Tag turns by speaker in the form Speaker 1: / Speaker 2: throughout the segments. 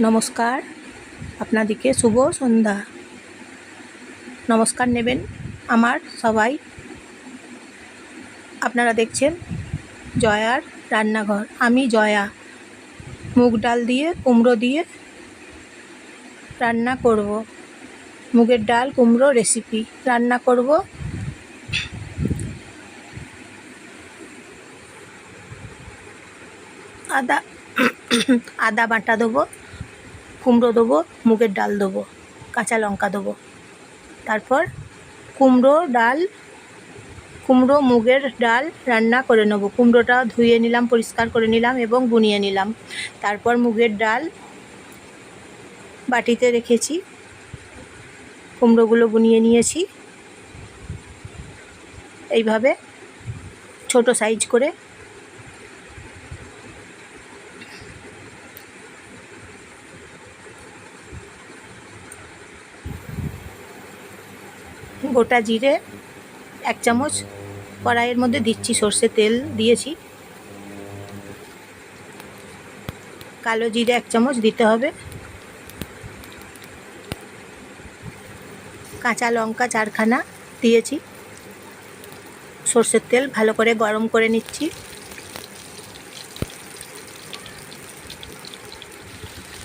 Speaker 1: নমস্কার। আপনাদিকে শুভ সন্ধ্যা। নমস্কার নেবেন আমার সবাই। আপনারা দেখছেন জয়ার রান্নাঘর। আমি জয়া। মুগ ডাল দিয়ে, কুমড়ো দিয়ে রান্না করব। মুগের ডাল, কুমড়ো রেসিপি রান্না করব। আদা আদা বাটা দেবো। কুমড়ো দেবো, মুগের ডাল দেবো, কাঁচা লঙ্কা দেবো। তারপর কুমড়ো ডাল, কুমড়ো, মুগের ডাল রান্না করে নেব। কুমড়োটা ধুয়ে নিলাম, পরিষ্কার করে নিলাম এবং বুনিয়ে নিলাম। তারপর মুগের ডাল বাটিতে রেখেছি। কুমড়োগুলো বুনিয়ে নিয়েছি। এইভাবে ছোট সাইজ করে গোটা জিরে এক চামচ, কড়াইয়ের মধ্যে দিচ্ছি সর্ষে তেল দিয়েছি। কালো জিরে এক চামচ দিতে হবে। কাঁচা লঙ্কা চারখানা দিয়েছি। সর্ষের তেল ভালো করে গরম করে নিচ্ছি।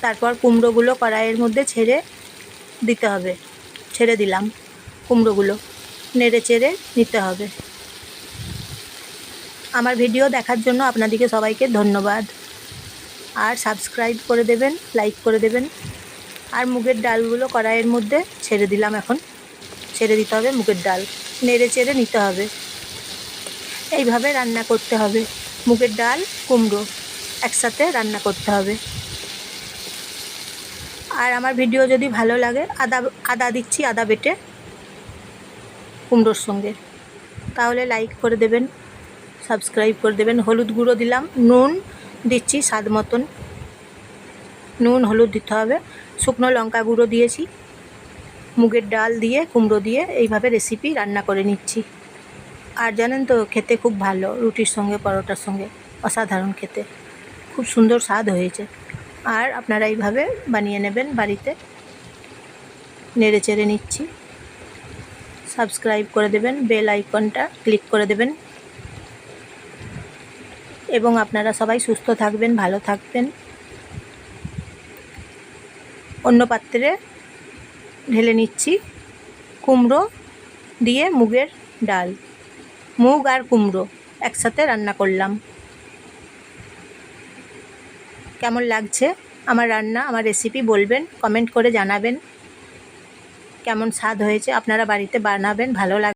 Speaker 1: তারপর কুমড়োগুলো কড়াইয়ের মধ্যে ছেড়ে দিতে হবে। ছেড়ে দিলাম। কুমড়োগুলো নেড়ে চেড়ে নিতে হবে। আমার ভিডিও দেখার জন্য আপনাদেরকে সবাইকে ধন্যবাদ। আর সাবস্ক্রাইব করে দেবেন, লাইক করে দেবেন। আর মুগের ডালগুলো কড়াইয়ের মধ্যে ছেড়ে দিলাম এখন। ছেড়ে দিতে হবে মুগের ডাল। নেড়ে চেড়ে নিতে হবে। এইভাবে রান্না করতে হবে। মুগের ডাল, কুমড়ো একসাথে রান্না করতে হবে। আর আমার ভিডিও যদি ভালো লাগে, আদা আদা দিচ্ছি, আদা বেটে। কুমড়োর সঙ্গে। তাহলে লাইক করে দেবেন সাবস্ক্রাইব করে দেবেন। হলুদ গুঁড়ো দিলাম, নুন দিচ্ছি স্বাদ মতন। নুন, হলুদ দিতে হবে। শুকনো লঙ্কা গুঁড়ো দিয়েছি, মুগের ডাল দিয়ে, কুমড়ো দিয়ে এইভাবে রেসিপি রান্না করে নিচ্ছি। আর জানেন তো, খেতে খুব ভালো, রুটির সঙ্গে, পরোটার সঙ্গে, অসাধারণ খেতে। খুব সুন্দর স্বাদ হয়েছে। আর আপনারা এইভাবে বানিয়ে নেবেন বাড়িতে। নেড়ে চেড়ে নিচ্ছি। সাবস্ক্রাইব করে দেবেন, বেল আইকনটা ক্লিক করে দেবেন। এবং আপনারা সবাই সুস্থ থাকবেন, ভালো থাকবেন। অন্য পাত্রে ঢেলে নিচ্ছি কুমড়ো দিয়ে মুগের ডাল। মুগ আর কুমড়ো একসাথে রান্না করলাম। কেমন লাগছে? আমার রান্না, আমার রেসিপি বলবেন কমেন্ট করে জানাবেন। কেমন স্বাদ হয়েছে আপনারা বাড়িতে বানাবেন ভালো লাগ